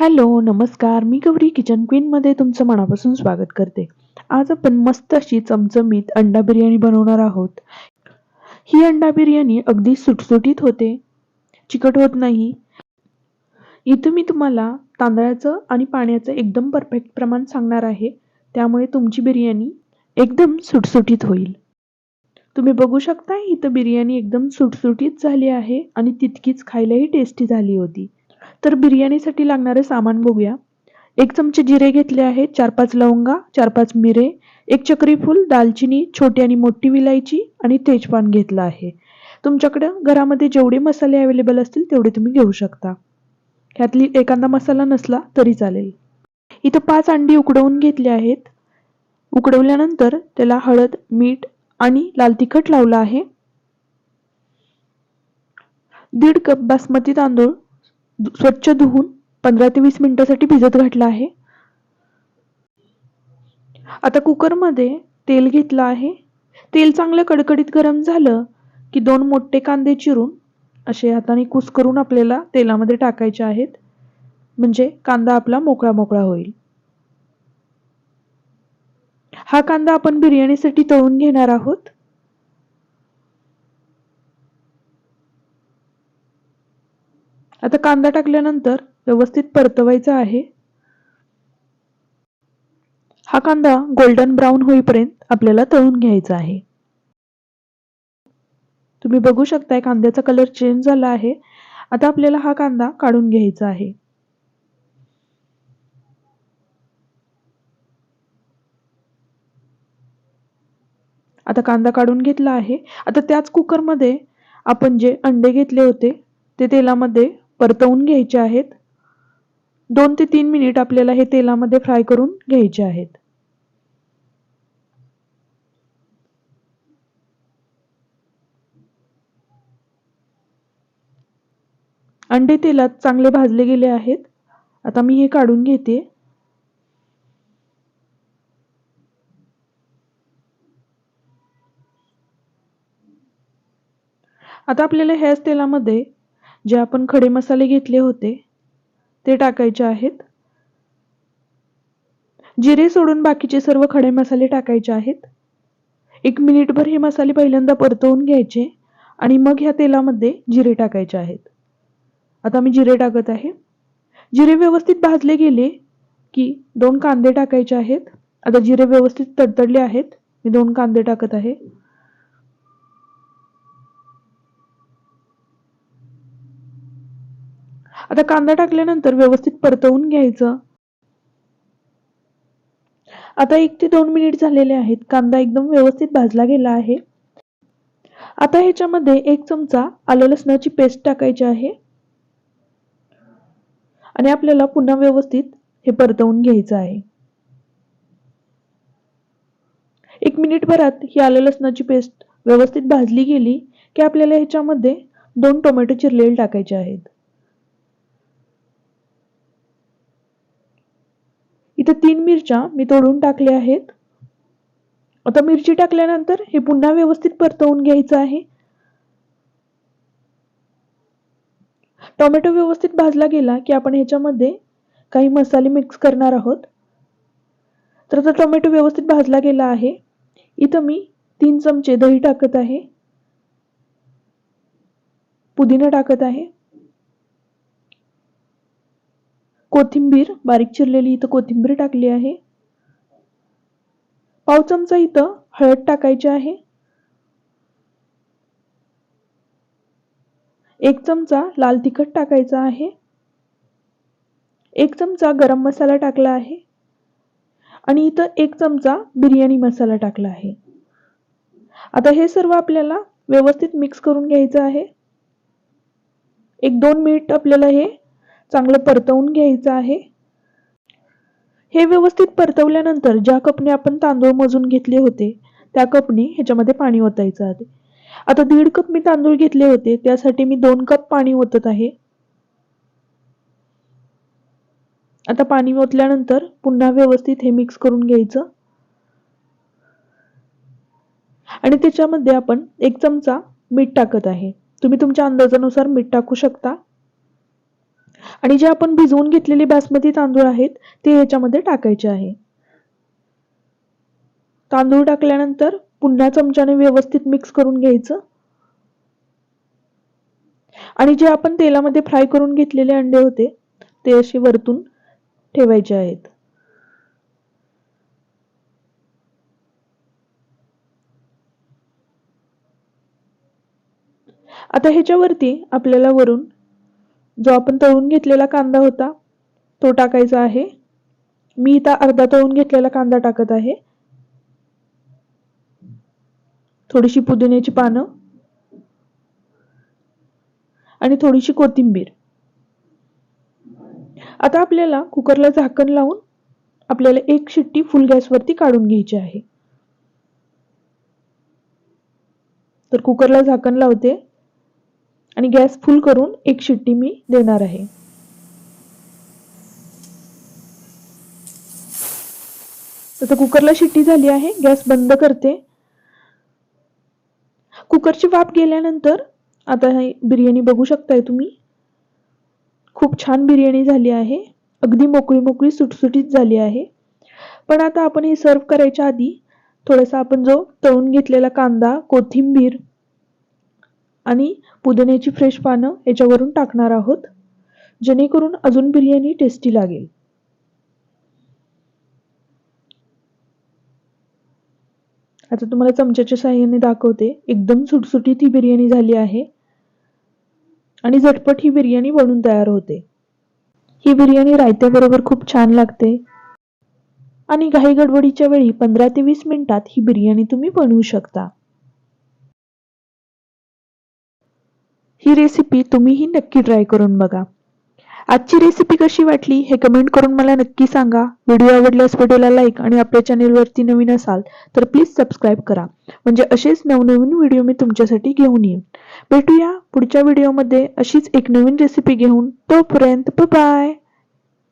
Hello नमस्कार. मी Gauri kitchen क्वीनमध्ये तुमचं मनापासून स्वागत करते. आज आपण मस्त अशी चमचमीत अंडा बिर्याणी बनवणार आहोत. ही अंडा बिर्याणी अगदी सुटसुटीत होते. चिकट होत नाही. इथं मी तुम्हाला तांदळाचं आणि पाण्याचं एकदम परफेक्ट प्रमाण सांगणार आहे. त्यामुळे तुमची बिर्याणी एकदम सुटसुटीत होईल. तुम्ही बघू शकता इथं बिर्याणी एकदम सुटसुटीत झाली आहे आणि तितकीच खायलाही टेस्टी झाली होती. तर बिर्याणीसाठी लागणारे सामान बघूया. एक चमचे जिरे घेतले आहेत चार पाच लवंगा चार पाच मिरे एक चक्रीफूल दालचिनी छोटी आणि मोठी विलायची आणि तेजपान घेतलं आहे. तुमच्याकडं घरामध्ये जेवढे मसाले अवेलेबल असतील तेवढे तुम्ही घेऊ शकता. ह्यातली एखादा मसाला नसला तरी चालेल. इथं पाच अंडी उकडवून घेतली आहेत. उकडवल्यानंतर त्याला हळद मीठ आणि लाल तिखट लावलं आहे. दीड कप बासमती तांदूळ स्वच्छ धुवून पंधरा ते वीस मिनिटासाठी भिजत घातला आहे. आता कुकरमध्ये तेल घेतलं आहे. तेल चांगलं कडकडीत गरम झालं की दोन मोठे कांदे चिरून असे हाताने कुस करून आपल्याला तेलामध्ये टाकायचे आहेत. म्हणजे कांदा आपला मोकळा मोकळा होईल. हा कांदा आपण बिर्याणीसाठी तळून घेणार आहोत. आता कांदा टाकल्यानंतर व्यवस्थित परतवायचा आहे. हा कांदा गोल्डन ब्राऊन होईपर्यंत आपल्याला तळून घ्यायचा आहे. तुम्ही बघू शकताय कांद्याचा कलर चेंज झाला आहे. आता आपल्याला हा कांदा काढून घ्यायचा आहे. आता कांदा काढून घेतला आहे. आता त्याच कुकरमध्ये आपण जे अंडे घेतले होते ते तेलामध्ये परतवून घ्यायचे आहेत. दोन ते तीन मिनिट आपल्याला हे तेलामध्ये फ्राय करून घ्यायचे आहेत. अंडे तेलात चांगले भाजले गेले आहेत. आता मी हे काढून घेते. आता आपल्याला ह्याच तेलामध्ये जे आपण खडे मसाले घेतले होते ते टाकायचे आहेत. जिरे सोडून बाकीचे सर्व खडे मसाले टाकायचे आहेत. एक मिनिटभर हे मसाले पहिल्यांदा परतवून घ्यायचे आणि मग ह्या तेलामध्ये जिरे टाकायचे आहेत. आता मी जिरे टाकत आहे. जिरे व्यवस्थित भाजले गेले की दोन कांदे टाकायचे आहेत. आता जिरे व्यवस्थित तडतडले आहेत. मी दोन कांदे टाकत आहे. आता कांदा टाकल्यानंतर व्यवस्थित परतवून घ्यायचं. आता एक ते दोन मिनिट झालेले आहेत. कांदा एकदम व्यवस्थित भाजला गेला आहे. आता ह्याच्यामध्ये एक चमचा आलं लसणाची पेस्ट टाकायची आहे. आणि आपल्याला पुन्हा व्यवस्थित हे परतवून घ्यायचं आहे. एक मिनिट भरात ही आलं लसणाची पेस्ट व्यवस्थित भाजली गेली की आपल्याला ह्याच्यामध्ये दोन टोमॅटो चिरलेले टाकायचे आहेत. इथं तीन मिरच्या मी तोडून टाकल्या आहेत. आता मिरची टाकल्यानंतर हे पुन्हा व्यवस्थित परतवून घ्यायचं आहे. टोमॅटो व्यवस्थित भाजला गेला की आपण ह्याच्यामध्ये काही मसाले मिक्स करणार आहोत. तर आता टोमॅटो व्यवस्थित भाजला गेला आहे. इथं मी तीन चमचे दही टाकत आहे. पुदिना टाकत आहे. कोथिंबीर बारीक चिरलेली इथं कोथिंबीर टाकली आहे. पाव चमचा इथं हळद टाकायची आहे. एक चमचा लाल तिखट टाकायचा आहे. एक चमचा गरम मसाला टाकला आहे. आणि इथं एक चमचा बिर्याणी मसाला टाकला आहे. आता हे सर्व आपल्याला व्यवस्थित मिक्स करून घ्यायचं आहे. एक दोन मिनिट आपल्याला हे चांगलं परतवून घ्यायचं आहे? हे व्यवस्थित परतवल्यानंतर ज्या कपने आपण तांदूळ मोजून घेतले होते त्या कपने ह्याच्यामध्ये पाणी ओतायचं आहे. आता दीड कप मी तांदूळ घेतले होते त्यासाठी मी दोन कप पाणी ओतत आहे. आता पाणी ओतल्यानंतर पुन्हा व्यवस्थित हे मिक्स करून घ्यायचं. आणि त्याच्यामध्ये आपण एक चमचा मीठ टाकत आहे. तुम्ही तुमच्या अंदाजानुसार मीठ टाकू शकता. आणि जे आपण भिजवून घेतलेले बासमती तांदूळ आहेत ते याच्यामध्ये टाकायचे आहे. तांदूळ टाकल्यानंतर पुन्हा चमच्याने व्यवस्थित मिक्स करून घ्यायचं. आणि जे आपण तेलामध्ये फ्राय करून घेतलेले अंडे होते ते असे वरतून ठेवायचे आहेत. आता ह्याच्यावरती आपल्याला वरून जो आपण तळून घेतलेला कांदा होता तो टाकायचा आहे. मी इथं अर्धा तळून घेतलेला कांदा टाकत आहे. थोडीशी पुदिन्याची पानं आणि थोडीशी कोथिंबीर. आता आपल्याला कुकरला झाकण लावून आपल्याला एक शिट्टी फुल गॅसवरती काढून घ्यायची आहे. तर कुकरला झाकण लावते. आणि गॅस फुल करून एक शिट्टी मी देणार आहे. आता कुकरला शिट्टी झाली आहे गॅस बंद करते. कुकरची वाफ गेल्यानंतर आता हे बिर्याणी बघू शकताय तुम्ही. खूप छान बिर्याणी झाली आहे. अगदी मोकळी मोकळी सुटसुटीत झाली आहे. पण आता आपण हे सर्व करायच्या आधी थोडासा आपण जो तळून घेतलेला कांदा कोथिंबीर आणि पुदिन्याची फ्रेश पानं याच्यावरून टाकणार आहोत. जेणेकरून अजून बिर्याणी टेस्टी लागेल. आता तुम्हाला चमच्याच्या साह्याने दाखवते. एकदम सुटसुटीत ही बिर्याणी झाली आहे. आणि झटपट ही बिर्याणी बनून तयार होते. ही बिर्याणी रायत्याबरोबर खूप छान लागते. आणि घाई गडबडीच्या वेळी पंधरा ते वीस मिनिटात ही बिर्याणी तुम्ही बनवू शकता. ही रेसिपी तुम्हीही नक्की ट्राय करून बघा. आजची रेसिपी कशी वाटली हे कमेंट करून मला नक्की सांगा. व्हिडिओ आवडल्यास व्हिडिओला लाईक आणि आपल्या चॅनेलवरती नवीन असाल तर प्लीज सबस्क्राईब करा. म्हणजे असेच नवनवीन व्हिडिओ मी तुमच्यासाठी घेऊन येईन. भेटूया पुढच्या व्हिडिओमध्ये अशीच एक नवीन रेसिपी घेऊन. तोपर्यंत बाय